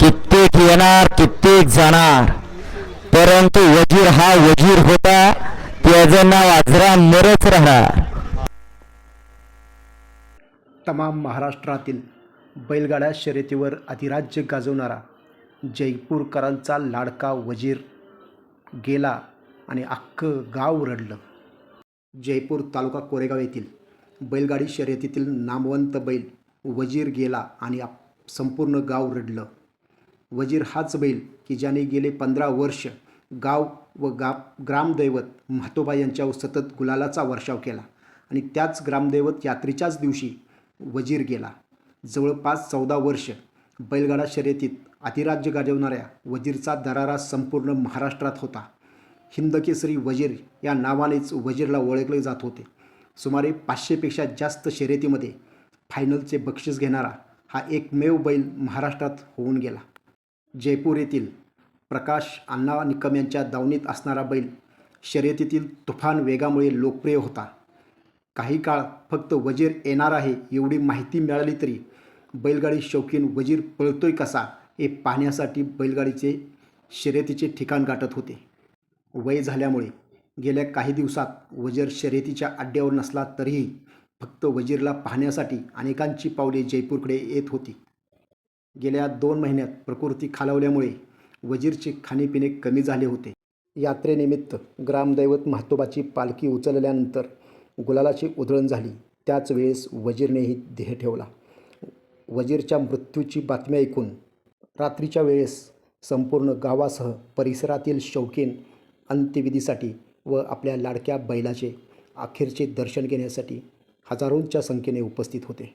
कित्येक येणार कित्येक जाणार. परंतु वजीर हा वजीर होता त्याचं नाव आजरा मरच राहणार. तमाम महाराष्ट्रातील बैलगाड्या शर्यतीवर अधिराज्य गाजवणारा जयपूरकरांचा लाडका वजीर गेला आणि अख्खं गाव रडलं. जयपूर तालुका कोरेगाव येथील बैलगाडी शर्यतीतील नामवंत बैल वजीर गेला आणि संपूर्ण गाव रडलं. वजीर हाच बैल की ज्याने गेले पंधरा वर्ष गाव व गा ग्रामदैवत म्हातोबा यांच्यावर सतत गुलालाचा वर्षाव केला आणि त्याच ग्रामदैवत यात्रेच्याच दिवशी वजीर गेला. जवळपास चौदा वर्ष बैलगाडा शर्यतीत अधिराज्य गाजवणाऱ्या वजीरचा दरारा संपूर्ण महाराष्ट्रात होता. हिंदकेसरी वजीर या नावानेच वजीरला ओळखले जात होते. सुमारे पाचशेपेक्षा जास्त शर्यतीमध्ये फायनलचे बक्षीस घेणारा हा एकमेव बैल महाराष्ट्रात होऊन गेला. जयपूर येथील प्रकाश अण्णा निकम यांच्या दावणीत असणारा बैल शर्यतीतील तुफान वेगामुळे लोकप्रिय होता. काही काळ फक्त वजीर येणार आहे एवढी माहिती मिळाली तरी बैलगाडी शौकीन वजीर पळतोय कसा हे पाहण्यासाठी बैलगाडीचे शर्यतीचे ठिकाण गाठत होते. वय झाल्यामुळे गेल्या काही दिवसात वजीर शर्यतीच्या अड्ड्यावर नसला तरीही फक्त वजीरला पाहण्यासाठी अनेकांची पावले जयपूरकडे येत होती. गेल्या दोन महिन्यात प्रकृती खालावल्यामुळे वजीरचे खाणेपिणे कमी झाले होते. यात्रेनिमित्त ग्रामदैवत महातोबाची पालखी उचलल्यानंतर गुलालाची उधळण झाली. त्याच वेळेस वजीरनेही देह ठेवला. वजीरच्या मृत्यूची बातमी ऐकून रात्रीच्या वेळेस संपूर्ण गावासह परिसरातील शौकीन अंत्यविधीसाठी व आपल्या लाडक्या बैलाचे अखेरचे दर्शन घेण्यासाठी हजारोंच्या संख्येने उपस्थित होते.